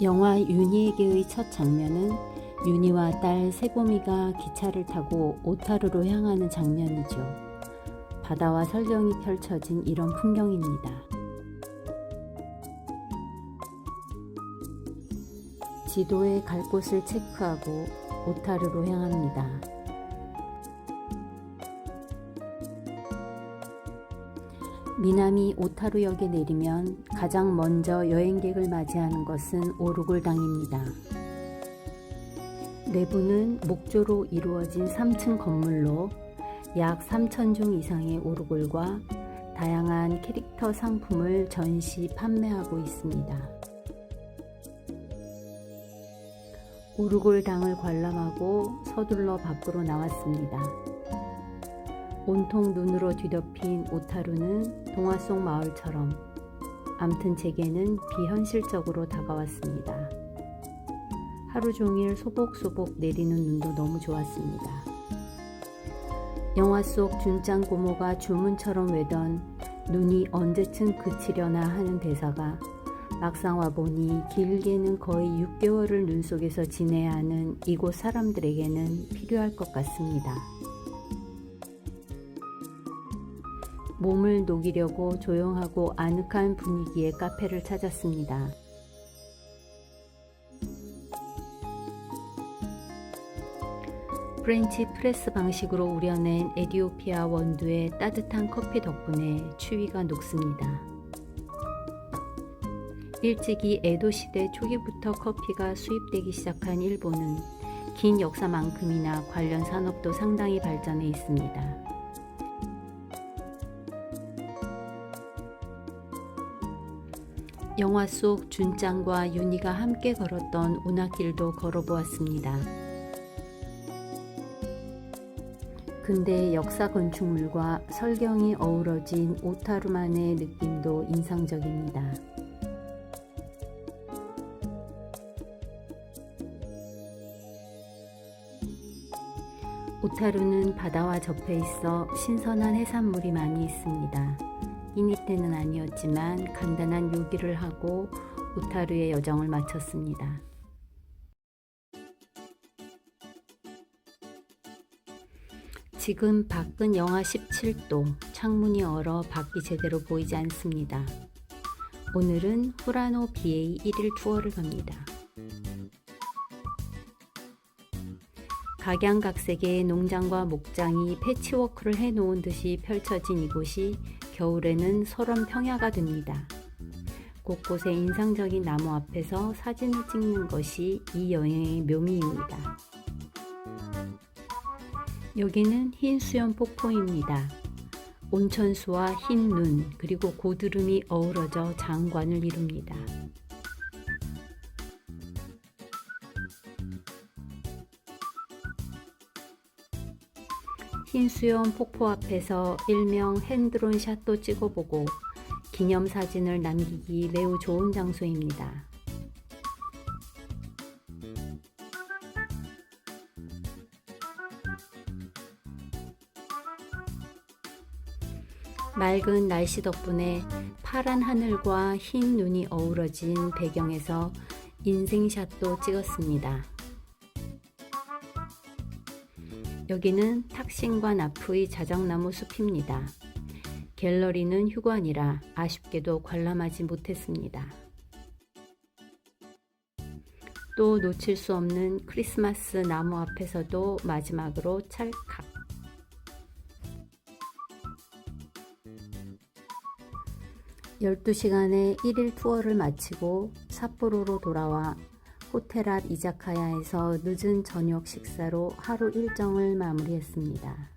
영화 윤희에게의 첫 장면은 윤희와 딸 세보미가 기차를 타고 오타루로 향하는 장면이죠. 바다와 설경이 펼쳐진 이런 풍경입니다. 지도에 갈 곳을 체크하고 오타루로 향합니다. 미나미 오타루역에 내리면 가장 먼저 여행객을 맞이하는 것은 오르골당입니다. 내부는 목조로 이루어진 3층 건물로 약 3,000종 이상의 오르골과 다양한 캐릭터 상품을 전시 판매하고 있습니다. 오르골당을 관람하고 서둘러 밖으로 나왔습니다. 온통 눈으로 뒤덮인 오타루는 동화 속 마을처럼 암튼 제게는 비현실적으로 다가왔습니다. 하루 종일 소복소복 내리는 눈도 너무 좋았습니다. 영화 속 준짱 고모가 주문처럼 외던 눈이 언제쯤 그치려나 하는 대사가 막상 와보니 길게는 거의 6개월을 눈 속에서 지내야 하는 이곳 사람들에게는 필요할 것 같습니다. 몸을 녹이려고 조용하고 아늑한 분위기의 카페를 찾았습니다. 프렌치 프레스 방식으로 우려낸 에디오피아 원두의 따뜻한 커피 덕분에 추위가 녹습니다. 일찍이 에도 시대 초기부터 커피가 수입되기 시작한 일본은 긴 역사만큼이나 관련 산업도 상당히 발전해 있습니다. 영화 속 준짱과 윤희가 함께 걸었던 운하길도 걸어보았습니다. 근대 역사 건축물과 설경이 어우러진 오타루만의 느낌도 인상적입니다. 오타루는 바다와 접해 있어 신선한 해산물이 많이 있습니다. 이니 때는 아니었지만 간단한 요기를 하고 오타루의 여정을 마쳤습니다. 지금 밖은 영하 17도, 창문이 얼어 밖이 제대로 보이지 않습니다. 오늘은 후라노 BA 1일 투어를 갑니다. 각양각색의 농장과 목장이 패치워크를 해놓은 듯이 펼쳐진 이곳이 겨울에는 설원 평야가 됩니다. 곳곳에 인상적인 나무 앞에서 사진을 찍는 것이 이 여행의 묘미입니다. 여기는 흰 수염 폭포입니다. 온천수와 흰 눈, 그리고 고드름이 어우러져 장관을 이룹니다. 흰 수염 폭포 앞에서 일명 핸드론 샷도 찍어보고 기념사진을 남기기 매우 좋은 장소입니다. 맑은 날씨 덕분에 파란 하늘과 흰 눈이 어우러진 배경에서 인생샷도 찍었습니다. 여기는 탁신과 나프의 자작나무 숲입니다. 갤러리는 휴관이라 아쉽게도 관람하지 못했습니다. 또 놓칠 수 없는 크리스마스 나무 앞에서도 마지막으로 찰칵. 열두 시간의 1일 투어를 마치고 삿포로로 돌아와 호텔 앞 이자카야에서 늦은 저녁 식사로 하루 일정을 마무리했습니다.